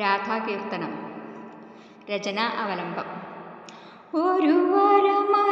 രാധാകീർത്തനം. രചന അവലംബം. ഒരു വരമരുളുക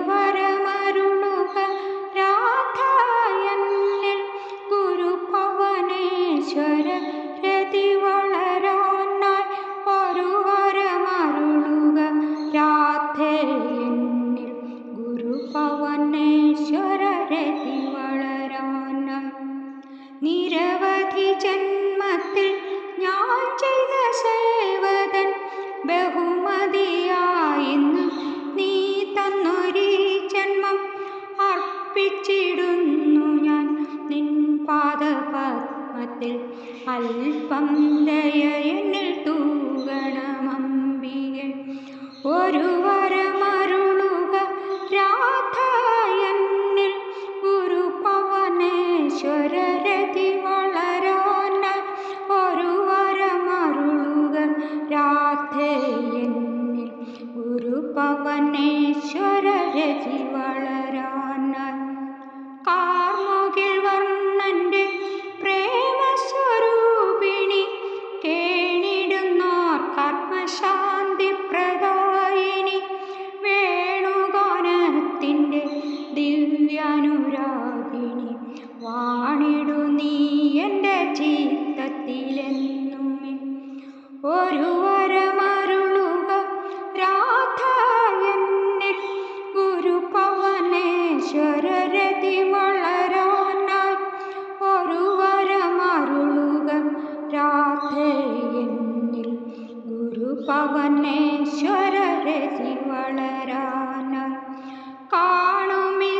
പാദപത്മത്തിൽ അല്പം ദയ എന്നിൽ തൂകണമമ്പികെ ഒരു വരമരുളുക രാധയെന്നിൽ ഒരു പവനേശ്വരരതി രതി വളരാനായി. ഒരു വരമരുളുക രാധയെന്നിൽ ഒരു പവനേശ്വര ദിവ്യാനുരാഗിണി വാണിടു നീ എന്റെ ചിത്തത്തിലെന്നുമേ. ഒരു വരമരുളുക രാധയെന്നിൽ ഗുരു പവനേശ്വരരതി വളരാനായി. ഒരു വരമരുളുക എന്നിൽ ഗുരു പവനേശ്വരരതി വളരാനായി. കാണുമി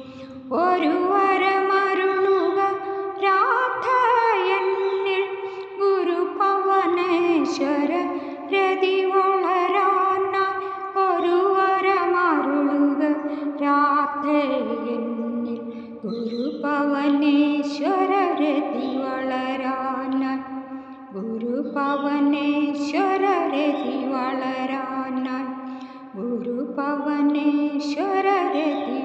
രാധയെന്നിൽ ഗുരു പവനേശ്വര രതി വളരാനായി ഗുരു പവനേശ്വര രതി വളരാനായി ഗുരു പവനേശ്വര രതി